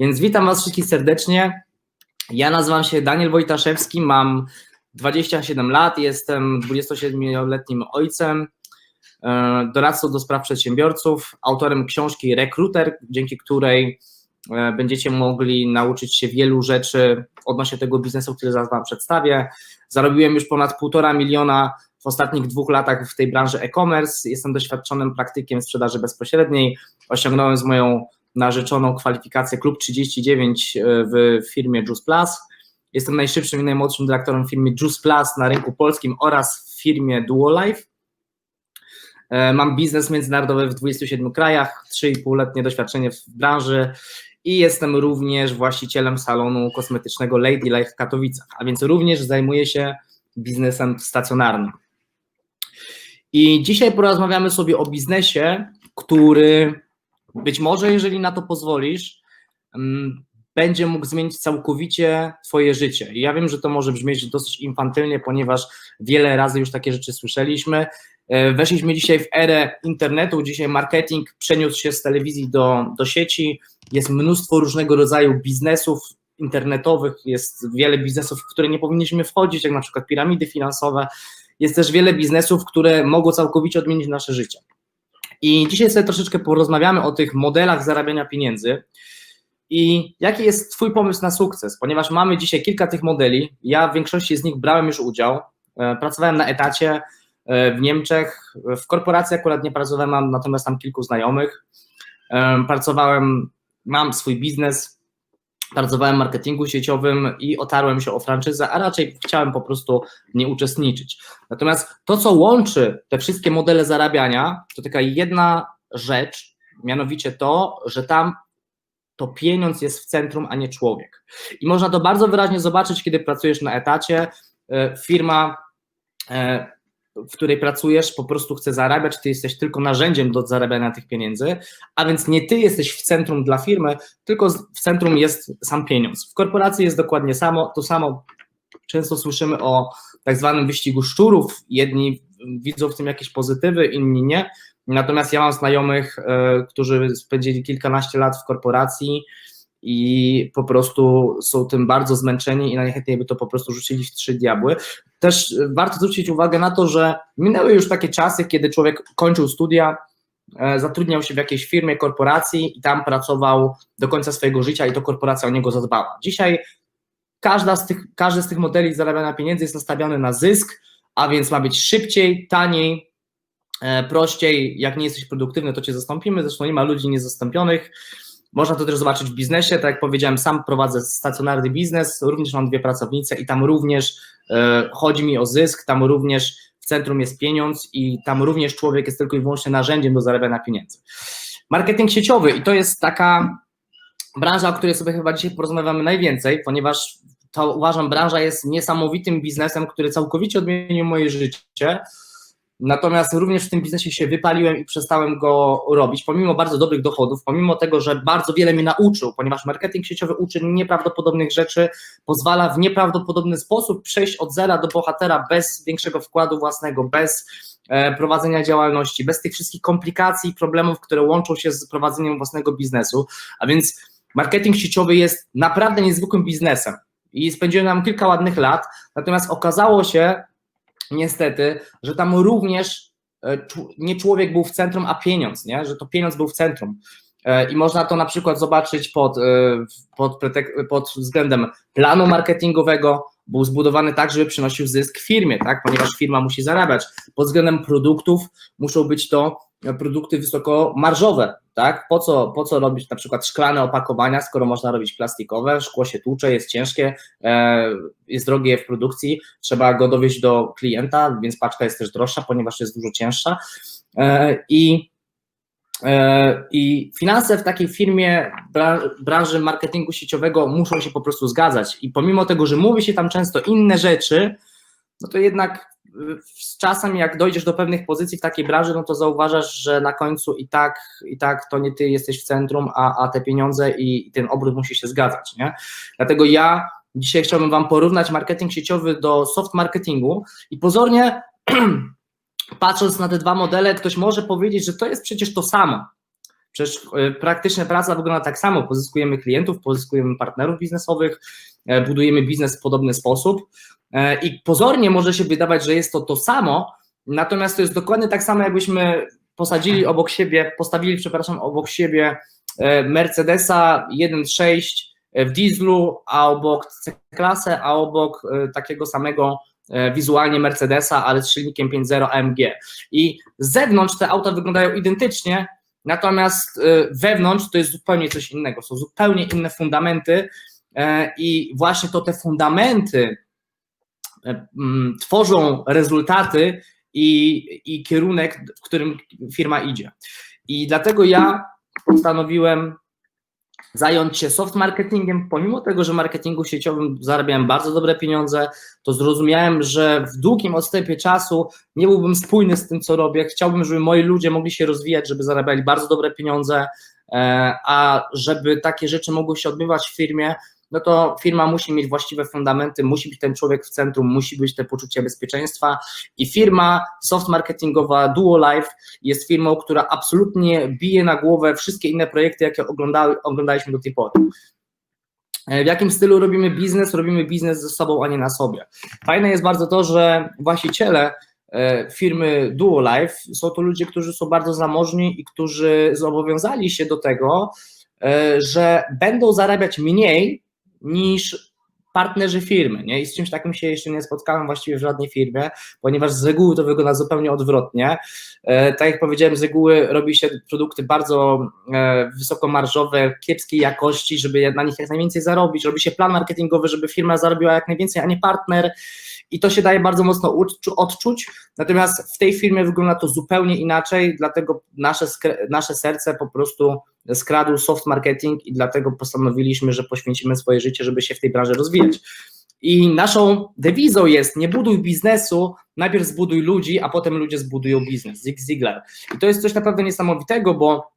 Więc witam Was wszystkich serdecznie. Ja nazywam się Daniel Wojtaszewski, mam 27 lat, jestem 27-letnim ojcem, e, doradcą do spraw przedsiębiorców, autorem książki Rekruter, dzięki której e, będziecie mogli nauczyć się wielu rzeczy odnośnie tego biznesu, który zaraz Wam przedstawię. Zarobiłem już ponad półtora miliona w ostatnich dwóch latach w tej branży e-commerce. Jestem doświadczonym praktykiem sprzedaży bezpośredniej. Osiągnąłem z moją narzeczoną kwalifikację Klub 39 e, w firmie Juice Plus. Jestem najszybszym i najmłodszym dyrektorem firmy Juice Plus na rynku polskim oraz w firmie Duolife. E, mam biznes międzynarodowy w 27 krajach, 3,5-letnie doświadczenie w branży i jestem również właścicielem salonu kosmetycznego Lady Life w Katowicach, a więc również zajmuję się biznesem stacjonarnym. I dzisiaj porozmawiamy sobie o biznesie, który być może, jeżeli na to pozwolisz, mm, będzie mógł zmienić całkowicie Twoje życie. I ja wiem, że to może brzmieć dosyć infantylnie, ponieważ wiele razy już takie rzeczy słyszeliśmy. E, weszliśmy dzisiaj w erę internetu, dzisiaj marketing przeniósł się z telewizji do, do sieci, jest mnóstwo różnego rodzaju biznesów internetowych, jest wiele biznesów, w które nie powinniśmy wchodzić, jak na przykład piramidy finansowe, jest też wiele biznesów, które mogą całkowicie odmienić nasze życie. I dzisiaj sobie troszeczkę porozmawiamy o tych modelach zarabiania pieniędzy i jaki jest Twój pomysł na sukces, ponieważ mamy dzisiaj kilka tych modeli. Ja w większości z nich brałem już udział. E, pracowałem na etacie e, w Niemczech, w korporacji akurat nie pracowałem, natomiast tam kilku znajomych. E, pracowałem, mam swój biznes, pracowałem w marketingu sieciowym i otarłem się o franczyzę, a raczej chciałem po prostu nie uczestniczyć. Natomiast to, co łączy te wszystkie modele zarabiania, to taka jedna rzecz, mianowicie to, że tam to pieniądz jest w centrum, a nie człowiek. I można to bardzo wyraźnie zobaczyć, kiedy pracujesz na etacie. E, firma e, w której pracujesz, po prostu chce zarabiać, ty jesteś tylko narzędziem do zarabiania tych pieniędzy, a więc nie ty jesteś w centrum dla firmy, tylko w centrum jest sam pieniądz. W korporacji jest dokładnie samo, to samo. Często słyszymy o tak zwanym wyścigu szczurów. Jedni widzą w tym jakieś pozytywy, inni nie. Natomiast ja mam znajomych, e, którzy spędzili kilkanaście lat w korporacji, i po prostu są tym bardzo zmęczeni i najchętniej by to po prostu rzucili w trzy diabły. Też warto zwrócić uwagę na to, że minęły już takie czasy, kiedy człowiek kończył studia, e, zatrudniał się w jakiejś firmie, korporacji i tam pracował do końca swojego życia i to korporacja o niego zadbała. Dzisiaj każda z tych, każdy z tych modeli zarabiania pieniędzy jest nastawiony na zysk, a więc ma być szybciej, taniej, e, prościej. Jak nie jesteś produktywny, to cię zastąpimy. Zresztą nie ma ludzi niezastąpionych. Można to też zobaczyć w biznesie, tak jak powiedziałem, sam prowadzę stacjonarny biznes, również mam dwie pracownice i tam również e, chodzi mi o zysk, tam również w centrum jest pieniądz i tam również człowiek jest tylko i wyłącznie narzędziem do zarabiania pieniędzy. Marketing sieciowy i to jest taka branża, o której sobie chyba dzisiaj porozmawiamy najwięcej, ponieważ to uważam, branża jest niesamowitym biznesem, który całkowicie odmienił moje życie Natomiast również w tym biznesie się wypaliłem i przestałem go robić, pomimo bardzo dobrych dochodów, pomimo tego, że bardzo wiele mnie nauczył, ponieważ marketing sieciowy uczy nieprawdopodobnych rzeczy, pozwala w nieprawdopodobny sposób przejść od zera do bohatera bez większego wkładu własnego, bez e, prowadzenia działalności, bez tych wszystkich komplikacji i problemów, które łączą się z prowadzeniem własnego biznesu. A więc marketing sieciowy jest naprawdę niezwykłym biznesem. I spędziłem tam kilka ładnych lat, natomiast okazało się, niestety, że tam również e, nie człowiek był w centrum, a pieniądz, nie? że to pieniądz był w centrum. E, I można to na przykład zobaczyć pod, e, pod, pod względem planu marketingowego, był zbudowany tak, żeby przynosił zysk firmie, tak? ponieważ firma musi zarabiać. Pod względem produktów muszą być to produkty wysoko marżowe, tak? Po co, po co robić na przykład szklane opakowania, skoro można robić plastikowe, szkło się tłucze, jest ciężkie, e, jest drogie w produkcji, trzeba go dowieść do klienta, więc paczka jest też droższa, ponieważ jest dużo cięższa e, i e, i finanse w takiej firmie, branży marketingu sieciowego muszą się po prostu zgadzać. I pomimo tego, że mówi się tam często inne rzeczy, no to jednak z czasem, jak dojdziesz do pewnych pozycji w takiej branży, no to zauważasz, że na końcu i tak, i tak to nie ty jesteś w centrum, a, a te pieniądze i, i ten obrót musi się zgadzać. Nie? Dlatego ja dzisiaj chciałbym Wam porównać marketing sieciowy do soft marketingu i pozornie patrząc na te dwa modele, ktoś może powiedzieć, że to jest przecież to samo. Przecież e, praktyczna praca wygląda tak samo. Pozyskujemy klientów, pozyskujemy partnerów biznesowych, budujemy biznes w podobny sposób. E, I pozornie może się wydawać, że jest to to samo, natomiast to jest dokładnie tak samo, jakbyśmy posadzili obok siebie, postawili, przepraszam, obok siebie Mercedesa 1.6 w dieslu, a obok C-klasę, a obok takiego samego wizualnie Mercedesa, ale z silnikiem 5.0 AMG. I z zewnątrz te auta wyglądają identycznie, Natomiast wewnątrz to jest zupełnie coś innego, są zupełnie inne fundamenty e, i właśnie to te fundamenty e, mm, tworzą rezultaty i, i kierunek, w którym firma idzie. I dlatego ja postanowiłem zająć się soft marketingiem, pomimo tego, że marketingu sieciowym zarabiałem bardzo dobre pieniądze, to zrozumiałem, że w długim odstępie czasu nie byłbym spójny z tym, co robię. Chciałbym, żeby moi ludzie mogli się rozwijać, żeby zarabiali bardzo dobre pieniądze, e, a żeby takie rzeczy mogły się odbywać w firmie, no to firma musi mieć właściwe fundamenty, musi być ten człowiek w centrum, musi być te poczucie bezpieczeństwa i firma soft marketingowa Duo Life jest firmą, która absolutnie bije na głowę wszystkie inne projekty, jakie oglądaliśmy do tej pory. W jakim stylu robimy biznes? Robimy biznes ze sobą, a nie na sobie. Fajne jest bardzo to, że właściciele e, firmy Duo Life są to ludzie, którzy są bardzo zamożni i którzy zobowiązali się do tego, e, że będą zarabiać mniej niż partnerzy firmy, nie? I z czymś takim się jeszcze nie spotkałem właściwie w żadnej firmie, ponieważ z reguły to wygląda zupełnie odwrotnie. E, tak jak powiedziałem, z reguły robi się produkty bardzo e, wysokomarżowe, kiepskiej jakości, żeby na nich jak najwięcej zarobić, robi się plan marketingowy, żeby firma zarobiła jak najwięcej, a nie partner i to się daje bardzo mocno odczuć, natomiast w tej firmie wygląda to zupełnie inaczej, dlatego nasze, nasze serce po prostu skradł soft marketing i dlatego postanowiliśmy, że poświęcimy swoje życie, żeby się w tej branży rozwijać. I naszą dewizą jest nie buduj biznesu, najpierw zbuduj ludzi, a potem ludzie zbudują biznes. Zig Ziglar. I to jest coś naprawdę niesamowitego, bo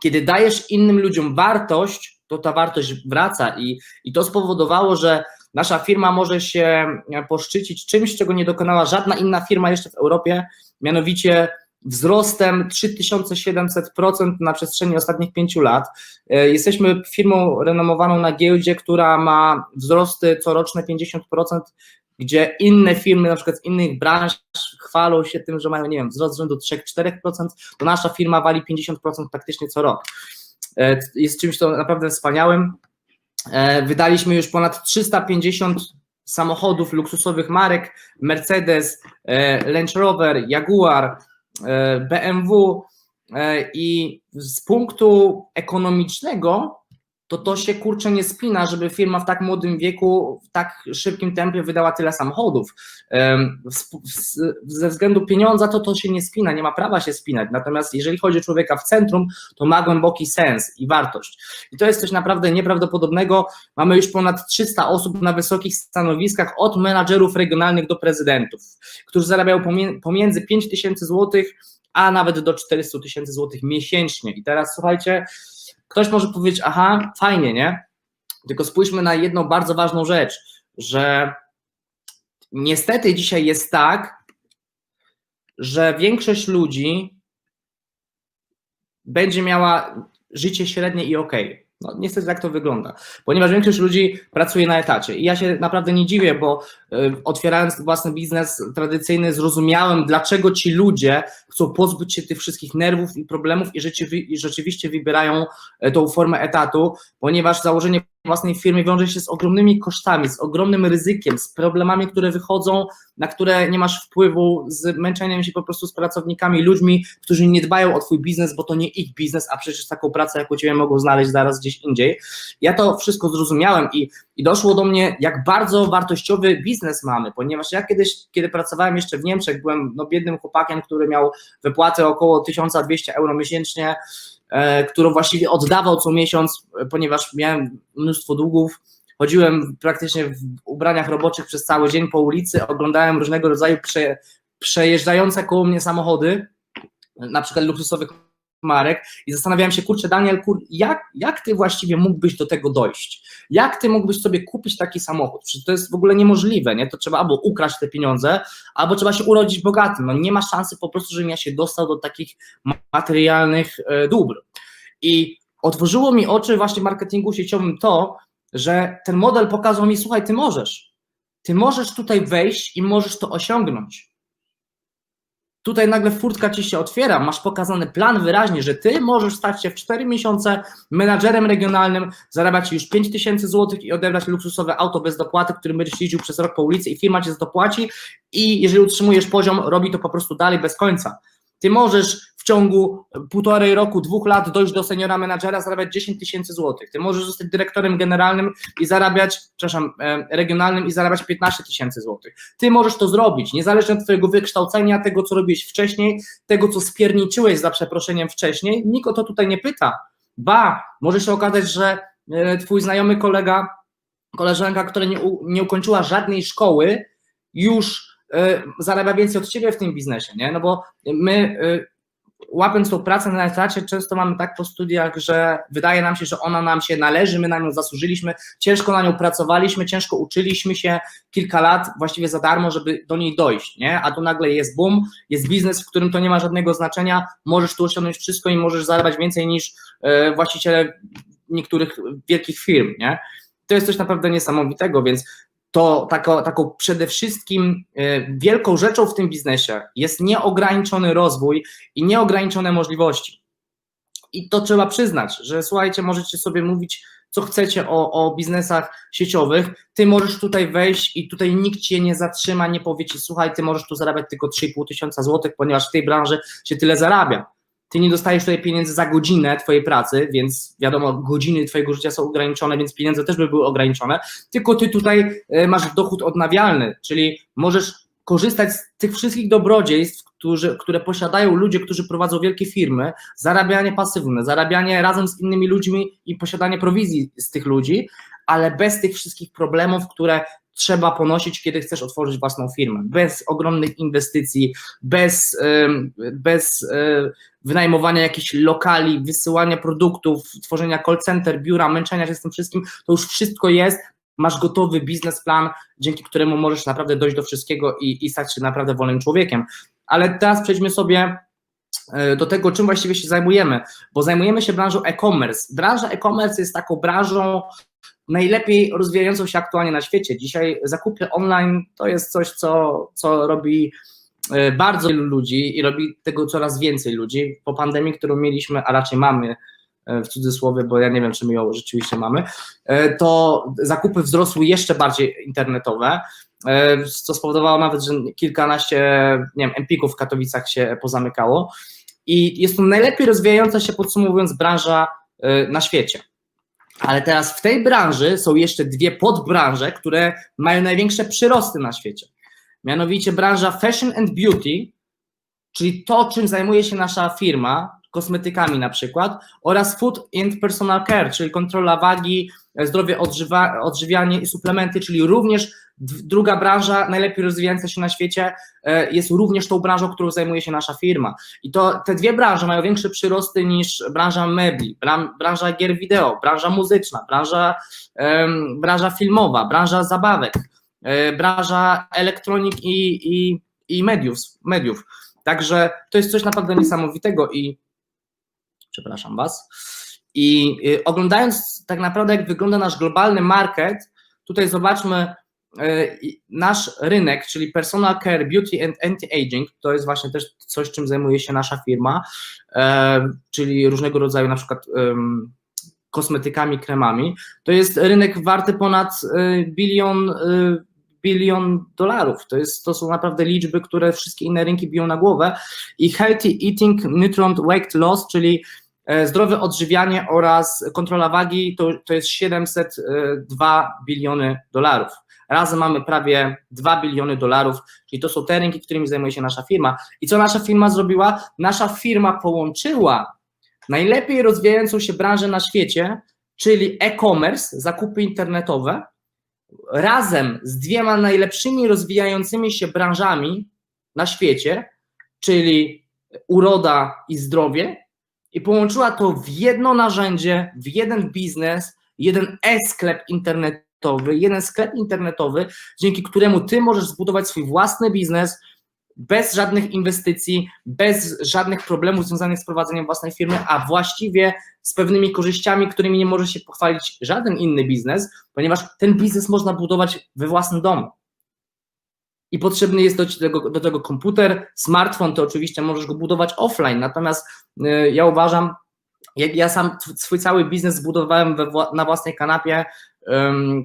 kiedy dajesz innym ludziom wartość, to ta wartość wraca i, i to spowodowało, że nasza firma może się poszczycić czymś, czego nie dokonała żadna inna firma jeszcze w Europie, mianowicie wzrostem 3700% na przestrzeni ostatnich pięciu lat. E, jesteśmy firmą renomowaną na giełdzie, która ma wzrosty coroczne 50%, gdzie inne firmy, na przykład z innych branż, chwalą się tym, że mają, nie wiem, wzrost rzędu 3-4%, to nasza firma wali 50% praktycznie co rok. E, jest czymś to naprawdę wspaniałym. E, wydaliśmy już ponad 350 samochodów luksusowych marek Mercedes, Range Rover, Jaguar, E, BMW e, i z punktu ekonomicznego to to się kurczę nie spina, żeby firma w tak młodym wieku, w tak szybkim tempie wydała tyle samochodów. Ze względu pieniądza to to się nie spina, nie ma prawa się spinać. Natomiast jeżeli chodzi o człowieka w centrum, to ma głęboki sens i wartość. I to jest coś naprawdę nieprawdopodobnego. Mamy już ponad 300 osób na wysokich stanowiskach, od menadżerów regionalnych do prezydentów, którzy zarabiają pomiędzy 5 tysięcy złotych, a nawet do 400 tysięcy złotych miesięcznie. I teraz słuchajcie, Ktoś może powiedzieć, aha, fajnie, nie? Tylko spójrzmy na jedną bardzo ważną rzecz, że niestety dzisiaj jest tak, że większość ludzi będzie miała życie średnie i ok. No, niestety tak to wygląda, ponieważ większość ludzi pracuje na etacie i ja się naprawdę nie dziwię, bo otwierając własny biznes tradycyjny zrozumiałem, dlaczego ci ludzie chcą pozbyć się tych wszystkich nerwów i problemów i, rzeczywi i rzeczywiście wybierają e, tą formę etatu, ponieważ założenie własnej firmy wiąże się z ogromnymi kosztami, z ogromnym ryzykiem, z problemami, które wychodzą, na które nie masz wpływu, z męczeniem się po prostu z pracownikami, ludźmi, którzy nie dbają o twój biznes, bo to nie ich biznes, a przecież taką pracę jak u ciebie mogą znaleźć zaraz gdzieś indziej. Ja to wszystko zrozumiałem i, i doszło do mnie, jak bardzo wartościowy biznes mamy, ponieważ ja kiedyś, kiedy pracowałem jeszcze w Niemczech, byłem no, biednym chłopakiem, który miał wypłatę około 1200 euro miesięcznie, E, którą właściwie oddawał co miesiąc, ponieważ miałem mnóstwo długów. Chodziłem praktycznie w ubraniach roboczych przez cały dzień po ulicy, oglądałem różnego rodzaju prze, przejeżdżające koło mnie samochody, na przykład luksusowych marek i zastanawiałem się, kurczę Daniel, kur, jak, jak ty właściwie mógłbyś do tego dojść? Jak ty mógłbyś sobie kupić taki samochód? Przecież to jest w ogóle niemożliwe, nie? To trzeba albo ukraść te pieniądze, albo trzeba się urodzić bogatym. No nie ma szansy po prostu, żebym ja się dostał do takich materialnych e, dóbr. I otworzyło mi oczy właśnie marketingu sieciowym to, że ten model pokazał mi, słuchaj, ty możesz. Ty możesz tutaj wejść i możesz to osiągnąć. Tutaj nagle furtka ci się otwiera, masz pokazany plan wyraźnie, że ty możesz stać się w 4 miesiące menadżerem regionalnym, zarabiać już 5 tysięcy złotych i odebrać luksusowe auto bez dopłaty, którym będziesz jeździł przez rok po ulicy i firma cię dopłaci i jeżeli utrzymujesz poziom, robi to po prostu dalej bez końca. Ty możesz w ciągu półtorej roku, dwóch lat dojść do seniora menadżera, zarabiać 10 tysięcy złotych. Ty możesz zostać dyrektorem generalnym i zarabiać, przepraszam, e, regionalnym i zarabiać 15 tysięcy złotych. Ty możesz to zrobić, niezależnie od twojego wykształcenia, tego co robiłeś wcześniej, tego co spierniczyłeś za przeproszeniem wcześniej, nikt o to tutaj nie pyta. Ba, może się okazać, że e, twój znajomy kolega, koleżanka, która nie, u, nie ukończyła żadnej szkoły, już y, zarabia więcej od ciebie w tym biznesie, nie? No bo my łapiąc tą pracę na etacie, często mamy tak po studiach, że wydaje nam się, że ona nam się należy, my na nią zasłużyliśmy, ciężko na nią pracowaliśmy, ciężko uczyliśmy się kilka lat właściwie za darmo, żeby do niej dojść, nie? A tu nagle jest boom, jest biznes, w którym to nie ma żadnego znaczenia, możesz tu osiągnąć wszystko i możesz zarabiać więcej niż y, właściciele niektórych wielkich firm, nie? To jest coś naprawdę niesamowitego, więc to taką, taką przede wszystkim y, wielką rzeczą w tym biznesie jest nieograniczony rozwój i nieograniczone możliwości. I to trzeba przyznać, że słuchajcie, możecie sobie mówić, co chcecie o, o biznesach sieciowych. Ty możesz tutaj wejść i tutaj nikt cię nie zatrzyma, nie powie ci, słuchaj, ty możesz tu zarabiać tylko 3,5 tysiąca złotych, ponieważ w tej branży się tyle zarabia. Ty nie dostajesz tutaj pieniędzy za godzinę Twojej pracy, więc wiadomo, godziny Twojego życia są ograniczone, więc pieniądze też by były ograniczone, tylko Ty tutaj e, masz dochód odnawialny, czyli możesz korzystać z tych wszystkich dobrodziejstw, którzy, które posiadają ludzie, którzy prowadzą wielkie firmy, zarabianie pasywne, zarabianie razem z innymi ludźmi i posiadanie prowizji z tych ludzi, ale bez tych wszystkich problemów, które trzeba ponosić, kiedy chcesz otworzyć własną firmę. Bez ogromnych inwestycji, bez, bez e, wynajmowania jakichś lokali, wysyłania produktów, tworzenia call center, biura, męczenia się z tym wszystkim, to już wszystko jest. Masz gotowy biznesplan, dzięki któremu możesz naprawdę dojść do wszystkiego i, i stać się naprawdę wolnym człowiekiem. Ale teraz przejdźmy sobie e, do tego, czym właściwie się zajmujemy, bo zajmujemy się branżą e-commerce. Branża e-commerce jest taką branżą, najlepiej rozwijającą się aktualnie na świecie. Dzisiaj zakupy online to jest coś, co, co robi e, bardzo wielu ludzi i robi tego coraz więcej ludzi. Po pandemii, którą mieliśmy, a raczej mamy, e, w cudzysłowie, bo ja nie wiem, czy my ją rzeczywiście mamy, e, to zakupy wzrosły jeszcze bardziej internetowe, co spowodowało nawet, że kilkanaście, nie wiem, Empików w Katowicach się pozamykało. I jest to najlepiej rozwijająca się, podsumowując, branża na świecie. Ale teraz w tej branży są jeszcze dwie podbranże, które mają największe przyrosty na świecie. Mianowicie branża fashion and beauty, czyli to, czym zajmuje się nasza firma, kosmetykami na przykład, oraz food and personal care, czyli kontrola wagi, zdrowie, odżywa, odżywianie i suplementy, czyli również druga branża, najlepiej rozwijająca się na świecie, e, jest również tą branżą, którą zajmuje się nasza firma. I to te dwie branże mają większe przyrosty niż branża mebli, branża gier wideo, branża muzyczna, branża, branża filmowa, branża zabawek, e, branża elektronik i, i, i mediów, mediów. Także to jest coś naprawdę niesamowitego i przepraszam Was. I y, oglądając tak naprawdę, jak wygląda nasz globalny market, tutaj zobaczmy y, nasz rynek, czyli personal care, beauty and anti-aging, to jest właśnie też coś, czym zajmuje się nasza firma, e, czyli różnego rodzaju na przykład kosmetykami, kremami. To jest rynek warty ponad y, bilion bilion dolarów. To, jest, to są naprawdę liczby, które wszystkie inne rynki biją na głowę. I healthy eating, nutrient weight loss, czyli zdrowe odżywianie oraz kontrola wagi to, to jest 702 biliony dolarów. Razem mamy prawie 2 biliony dolarów, czyli to są te rynki, którymi zajmuje się nasza firma. I co nasza firma zrobiła? Nasza firma połączyła najlepiej rozwijającą się branżę na świecie, czyli e-commerce, zakupy internetowe, razem z dwiema najlepszymi rozwijającymi się branżami na świecie, czyli uroda i zdrowie, i połączyła to w jedno narzędzie, w jeden biznes, jeden e-sklep internetowy, jeden sklep internetowy, dzięki któremu ty możesz zbudować swój własny biznes, bez żadnych inwestycji, bez żadnych problemów związanych z prowadzeniem własnej firmy, a właściwie z pewnymi korzyściami, którymi nie może się pochwalić żaden inny biznes, ponieważ ten biznes można budować we własnym domu. I potrzebny jest do tego, do tego komputer, smartfon, to oczywiście możesz go budować offline, natomiast y, ja uważam, jak ja sam swój cały biznes zbudowałem we, na własnej kanapie,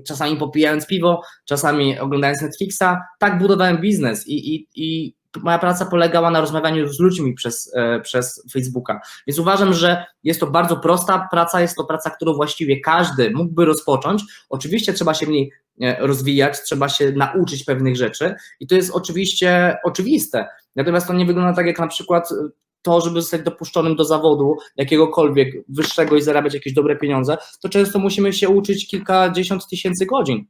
czasami popijając piwo, czasami oglądając Netflixa, tak budowałem biznes i, i, i moja praca polegała na rozmawianiu z ludźmi przez, e, przez Facebooka. Więc uważam, że jest to bardzo prosta praca, jest to praca, którą właściwie każdy mógłby rozpocząć. Oczywiście trzeba się w niej e, rozwijać, trzeba się nauczyć pewnych rzeczy i to jest oczywiście oczywiste. Natomiast to nie wygląda tak jak na przykład to, żeby zostać dopuszczonym do zawodu jakiegokolwiek wyższego i zarabiać jakieś dobre pieniądze, to często musimy się uczyć kilkadziesiąt tysięcy godzin.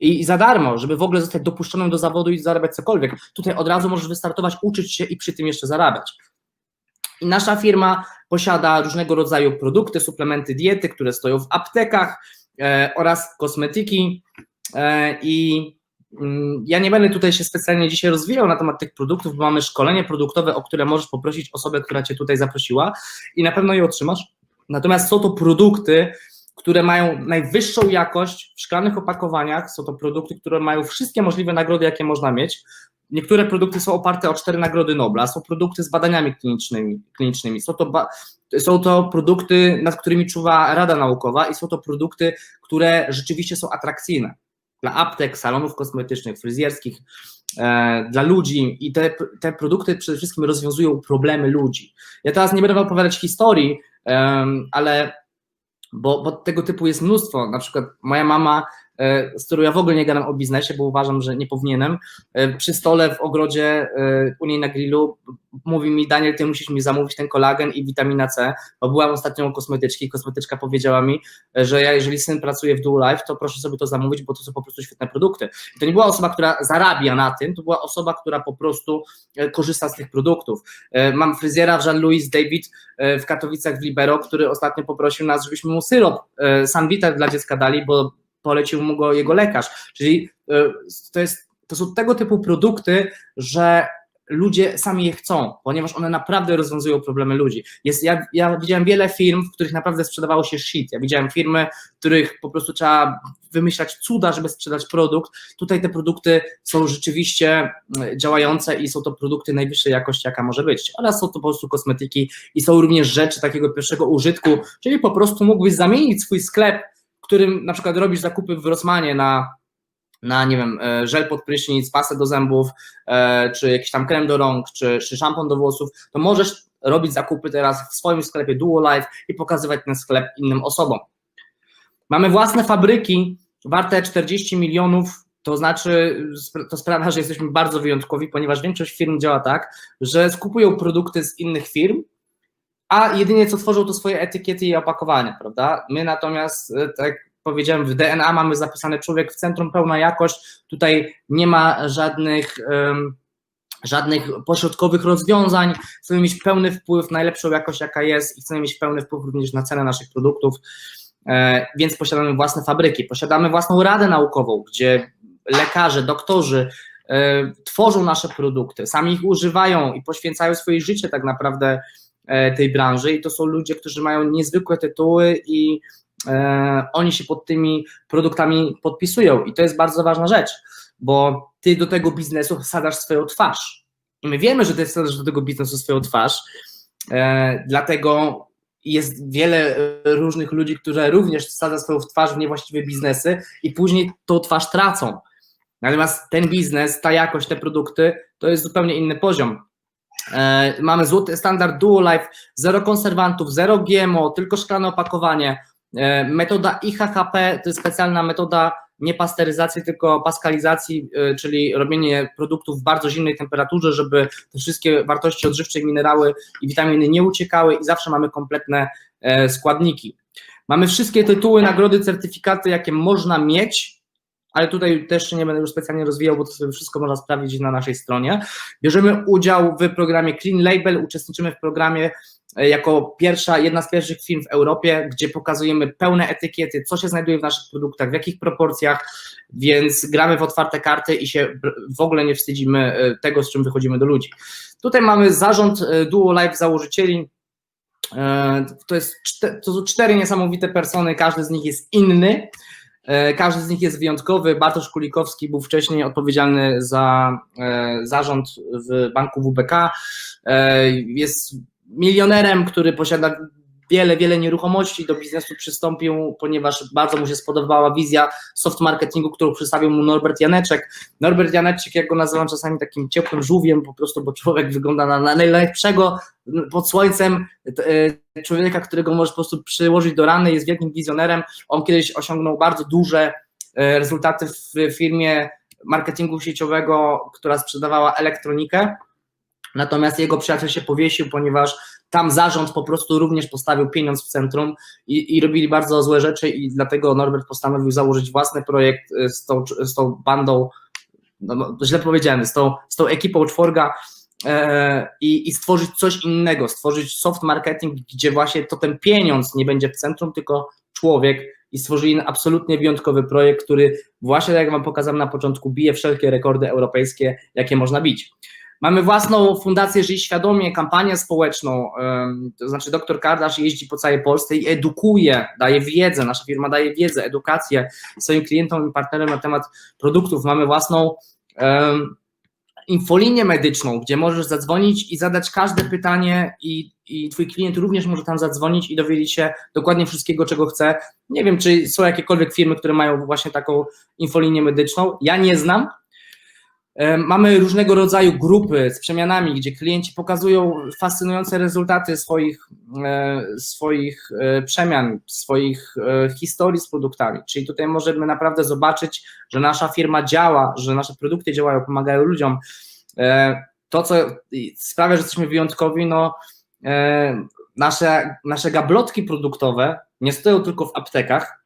I za darmo, żeby w ogóle zostać dopuszczonym do zawodu i zarabiać cokolwiek. Tutaj od razu możesz wystartować, uczyć się i przy tym jeszcze zarabiać. I nasza firma posiada różnego rodzaju produkty, suplementy diety, które stoją w aptekach e, oraz kosmetyki. E, I Mm, ja nie będę tutaj się specjalnie dzisiaj rozwijał na temat tych produktów, bo mamy szkolenie produktowe, o które możesz poprosić osobę, która Cię tutaj zaprosiła i na pewno je otrzymasz. Natomiast są to produkty, które mają najwyższą jakość w szklanych opakowaniach, są to produkty, które mają wszystkie możliwe nagrody, jakie można mieć. Niektóre produkty są oparte o cztery nagrody Nobla, są produkty z badaniami klinicznymi, klinicznymi. Są, to są to produkty, nad którymi czuwa Rada Naukowa i są to produkty, które rzeczywiście są atrakcyjne dla aptek, salonów kosmetycznych, fryzjerskich, e, dla ludzi i te, te produkty przede wszystkim rozwiązują problemy ludzi. Ja teraz nie będę opowiadać historii, ale bo, bo tego typu jest mnóstwo. Na przykład moja mama z którą ja w ogóle nie gadam o biznesie, bo uważam, że nie powinienem. E, przy stole w ogrodzie e, u niej na grillu mówi mi Daniel, ty musisz mi zamówić ten kolagen i witamina C, bo byłam ostatnio u kosmetyczki kosmetyczka powiedziała mi, że ja jeżeli syn pracuje w Dual Life, to proszę sobie to zamówić, bo to są po prostu świetne produkty. I to nie była osoba, która zarabia na tym, to była osoba, która po prostu korzysta z tych produktów. Mam fryzjera Jean-Louis David w Katowicach w Libero, który ostatnio poprosił nas, żebyśmy mu syrop Sanvita dla dziecka dali, bo polecił mu go jego lekarz. Czyli e, to, jest, to są tego typu produkty, że ludzie sami je chcą, ponieważ one naprawdę rozwiązują problemy ludzi. Jest, ja, ja widziałem wiele firm, w których naprawdę sprzedawało się shit. Ja widziałem firmy, w których po prostu trzeba wymyślać cuda, żeby sprzedać produkt. Tutaj te produkty są rzeczywiście e, działające i są to produkty najwyższej jakości, jaka może być. Oraz są to po prostu kosmetyki i są również rzeczy takiego pierwszego użytku, czyli po prostu mógłbyś zamienić swój sklep którym na przykład robisz zakupy w Rossmanie na, na nie wiem, e, żel pod prysznic, pasę do zębów, e, czy jakiś tam krem do rąk, czy, czy szampon do włosów, to możesz robić zakupy teraz w swoim sklepie Duo Life i pokazywać ten sklep innym osobom. Mamy własne fabryki warte 40 milionów, to znaczy, to sprawia, że jesteśmy bardzo wyjątkowi, ponieważ większość firm działa tak, że skupują produkty z innych firm, a jedynie co tworzą to swoje etykiety i opakowania, prawda? My natomiast, e, tak powiedziałem, w DNA mamy zapisany człowiek w centrum, pełna jakość, tutaj nie ma żadnych, um, żadnych pośrodkowych rozwiązań, chcemy mieć pełny wpływ na najlepszą jakość, jaka jest i chcemy mieć pełny wpływ również na cenę naszych produktów, e, więc posiadamy własne fabryki, posiadamy własną radę naukową, gdzie lekarze, doktorzy, e, tworzą nasze produkty, sami ich używają i poświęcają swoje życie tak naprawdę tej branży i to są ludzie, którzy mają niezwykłe tytuły i e, oni się pod tymi produktami podpisują i to jest bardzo ważna rzecz, bo ty do tego biznesu wsadzasz swoją twarz i my wiemy, że ty wsadzasz do tego biznesu swoją twarz, e, dlatego jest wiele różnych ludzi, którzy również wsadzają swoją twarz w niewłaściwe biznesy i później tą twarz tracą. Natomiast ten biznes, ta jakość, te produkty to jest zupełnie inny poziom. E, mamy złoty standard Duo Life, zero konserwantów, zero GMO, tylko szklane opakowanie. E, metoda IHHP to jest specjalna metoda nie pasteryzacji, tylko paskalizacji, e, czyli robienie produktów w bardzo zimnej temperaturze, żeby te wszystkie wartości odżywcze, minerały i witaminy nie uciekały i zawsze mamy kompletne składniki. Mamy wszystkie tytuły, nagrody, certyfikaty, jakie można mieć, ale tutaj też nie będę już specjalnie rozwijał, bo to sobie wszystko można sprawdzić na naszej stronie. Bierzemy udział w programie Clean Label, uczestniczymy w programie e, jako pierwsza, jedna z pierwszych firm w Europie, gdzie pokazujemy pełne etykiety, co się znajduje w naszych produktach, w jakich proporcjach, więc gramy w otwarte karty i się w ogóle nie wstydzimy e, tego, z czym wychodzimy do ludzi. Tutaj mamy zarząd e, Duo Life założycieli, to, jest, to są cztery niesamowite persony, każdy z nich jest inny. E, każdy z nich jest wyjątkowy. Bartosz Kulikowski był wcześniej odpowiedzialny za e, zarząd w banku WBK. E, jest milionerem, który posiada wiele, wiele nieruchomości, do biznesu przystąpił, ponieważ bardzo mu się spodobała wizja soft marketingu, którą przedstawił mu Norbert Janeczek. Norbert Janeczek, jak go nazywam czasami takim ciepłym żółwiem, po prostu, bo człowiek wygląda na, na najlepszego pod słońcem e, człowieka, którego możesz po prostu przyłożyć do rany, jest wielkim wizjonerem. On kiedyś osiągnął bardzo duże e, rezultaty w firmie marketingu sieciowego, która sprzedawała elektronikę. Natomiast jego przyjaciel się powiesił, ponieważ tam zarząd po prostu również postawił pieniądz w centrum i, i robili bardzo złe rzeczy i dlatego Norbert postanowił założyć własny projekt y, z tą, z tą bandą, no, no, źle powiedziałem, z tą, z tą ekipą czworga e, i, i stworzyć coś innego, stworzyć soft marketing, gdzie właśnie to ten pieniądz nie będzie w centrum, tylko człowiek i stworzyli absolutnie wyjątkowy projekt, który właśnie, tak jak Wam pokazałem na początku, bije wszelkie rekordy europejskie, jakie można bić. Mamy własną fundację Żyj Świadomie, kampanię społeczną, to znaczy doktor Kardasz jeździ po całej Polsce i edukuje, daje wiedzę, nasza firma daje wiedzę, edukację swoim klientom i partnerom na temat produktów. Mamy własną infolinię medyczną, gdzie możesz zadzwonić i zadać każde pytanie i, i twój klient również może tam zadzwonić i dowiedzieć się dokładnie wszystkiego, czego chce. Nie wiem, czy są jakiekolwiek firmy, które mają właśnie taką infolinię medyczną. Ja nie znam, Mamy różnego rodzaju grupy z przemianami, gdzie klienci pokazują fascynujące rezultaty swoich, e, swoich e, przemian, swoich e, historii z produktami. Czyli tutaj możemy naprawdę zobaczyć, że nasza firma działa, że nasze produkty działają, pomagają ludziom. To, co sprawia, że jesteśmy wyjątkowi, no, nasze, nasze gablotki produktowe nie stoją tylko w aptekach,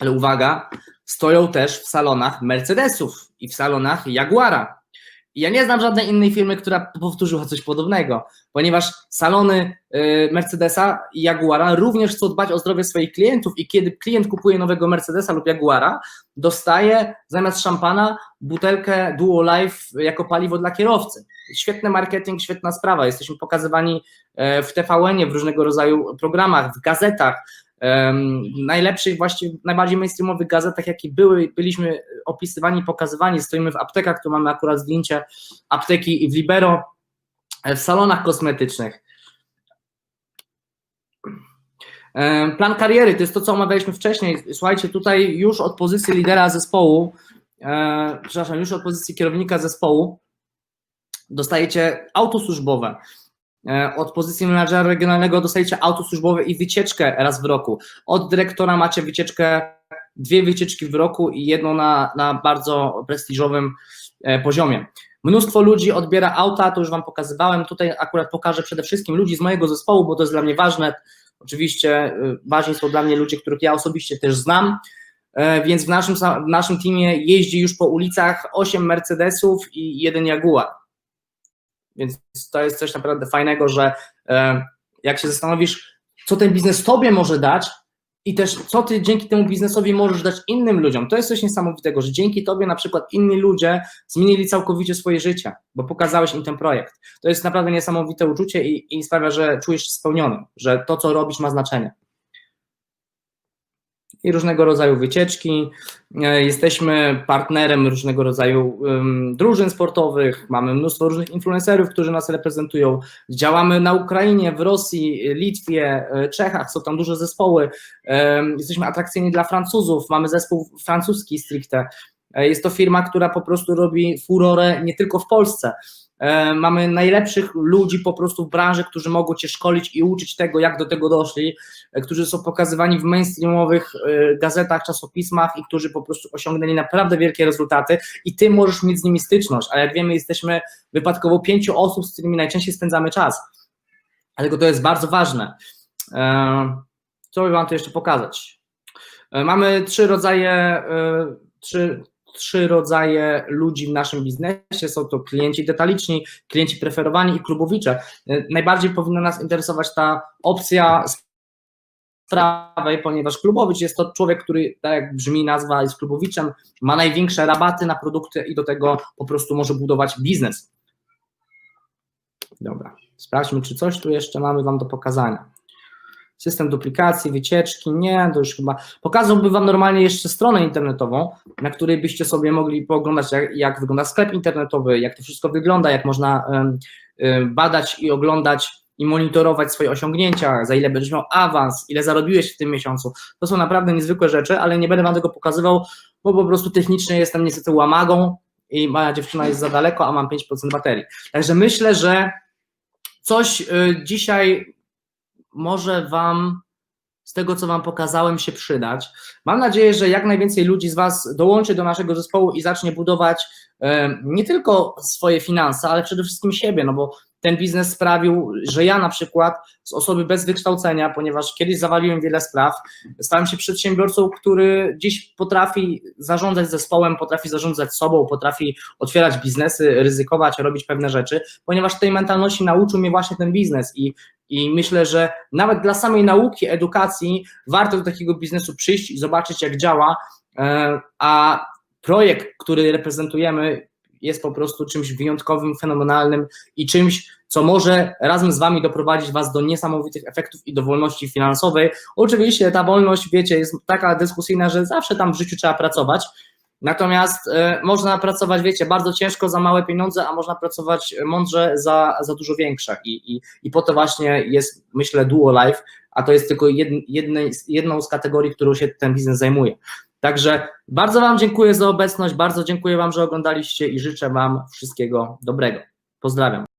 ale uwaga, stoją też w salonach Mercedesów i w salonach Jaguara. I ja nie znam żadnej innej firmy, która powtórzyła coś podobnego, ponieważ salony y, Mercedesa i Jaguara również chcą dbać o zdrowie swoich klientów i kiedy klient kupuje nowego Mercedesa lub Jaguara, dostaje zamiast szampana butelkę Duo Life jako paliwo dla kierowcy. Świetny marketing, świetna sprawa. Jesteśmy pokazywani e, w TVN-ie, w różnego rodzaju programach, w gazetach, najlepszych, właściwie najbardziej mainstreamowych gazetach, jakie były, byliśmy opisywani, pokazywani, stoimy w aptekach, tu mamy akurat zdjęcie apteki w Libero, e, w salonach kosmetycznych. Plan kariery to jest to, co omawialiśmy wcześniej. Słuchajcie, tutaj już od pozycji lidera zespołu, e, przepraszam, już od pozycji kierownika zespołu dostajecie auto służbowe. E, od pozycji menadżera regionalnego dostajecie auto służbowe i wycieczkę raz w roku. Od dyrektora macie wycieczkę, dwie wycieczki w roku i jedną na, na bardzo prestiżowym e, poziomie. Mnóstwo ludzi odbiera auta, to już Wam pokazywałem. Tutaj akurat pokażę przede wszystkim ludzi z mojego zespołu, bo to jest dla mnie ważne. Oczywiście e, ważni są dla mnie ludzie, których ja osobiście też znam, więc w naszym, w naszym teamie jeździ już po ulicach 8 Mercedesów i jeden Jaguar. Więc to jest coś naprawdę fajnego, że e, jak się zastanowisz, co ten biznes tobie może dać i też co ty dzięki temu biznesowi możesz dać innym ludziom, to jest coś niesamowitego, że dzięki tobie na przykład inni ludzie zmienili całkowicie swoje życie, bo pokazałeś im ten projekt. To jest naprawdę niesamowite uczucie i, i sprawia, że czujesz się spełniony, że to, co robisz, ma znaczenie i różnego rodzaju wycieczki. E, jesteśmy partnerem różnego rodzaju drużyn sportowych, mamy mnóstwo różnych influencerów, którzy nas reprezentują. Działamy na Ukrainie, w Rosji, Litwie, e, Czechach, są tam duże zespoły. Jesteśmy atrakcyjni dla Francuzów, mamy zespół francuski stricte. E, jest to firma, która po prostu robi furorę nie tylko w Polsce. E, mamy najlepszych ludzi po prostu w branży, którzy mogą Cię szkolić i uczyć tego, jak do tego doszli, e, którzy są pokazywani w mainstreamowych e, gazetach, czasopismach i którzy po prostu osiągnęli naprawdę wielkie rezultaty i Ty możesz mieć z nimi styczność, a jak wiemy jesteśmy wypadkowo pięciu osób, z którymi najczęściej spędzamy czas, dlatego to jest bardzo ważne. Co by Wam tu jeszcze pokazać? Mamy trzy rodzaje trzy, trzy rodzaje ludzi w naszym biznesie. Są to klienci detaliczni, klienci preferowani i klubowicze. Najbardziej powinna nas interesować ta opcja prawej, ponieważ klubowicz jest to człowiek, który, tak jak brzmi nazwa, jest klubowiczem, ma największe rabaty na produkty i do tego po prostu może budować biznes. Dobra, sprawdźmy, czy coś tu jeszcze mamy Wam do pokazania. System duplikacji, wycieczki, nie, to już chyba. Pokazałbym Wam normalnie jeszcze stronę internetową, na której byście sobie mogli pooglądać, jak, jak wygląda sklep internetowy, jak to wszystko wygląda, jak można em, badać i oglądać i monitorować swoje osiągnięcia, za ile będziesz miał awans, ile zarobiłeś w tym miesiącu. To są naprawdę niezwykłe rzeczy, ale nie będę Wam tego pokazywał, bo po prostu technicznie jestem niestety łamagą i moja dziewczyna jest za daleko, a mam 5% baterii. Także myślę, że coś y, dzisiaj może Wam z tego, co Wam pokazałem, się przydać. Mam nadzieję, że jak najwięcej ludzi z Was dołączy do naszego zespołu i zacznie budować e, nie tylko swoje finanse, ale przede wszystkim siebie, no bo ten biznes sprawił, że ja na przykład z osoby bez wykształcenia, ponieważ kiedyś zawaliłem wiele spraw, stałem się przedsiębiorcą, który dziś potrafi zarządzać zespołem, potrafi zarządzać sobą, potrafi otwierać biznesy, ryzykować, robić pewne rzeczy, ponieważ tej mentalności nauczył mnie właśnie ten biznes i, i myślę, że nawet dla samej nauki, edukacji warto do takiego biznesu przyjść i zobaczyć jak działa, e, a projekt, który reprezentujemy jest po prostu czymś wyjątkowym, fenomenalnym i czymś, co może razem z Wami doprowadzić Was do niesamowitych efektów i do wolności finansowej. Oczywiście ta wolność, wiecie, jest taka dyskusyjna, że zawsze tam w życiu trzeba pracować, natomiast e, można pracować, wiecie, bardzo ciężko za małe pieniądze, a można pracować mądrze za, za dużo większe i, i, i po to właśnie jest, myślę, duo life, a to jest tylko jed, jednej, jedną z kategorii, którą się ten biznes zajmuje. Także bardzo Wam dziękuję za obecność, bardzo dziękuję Wam, że oglądaliście i życzę Wam wszystkiego dobrego. Pozdrawiam.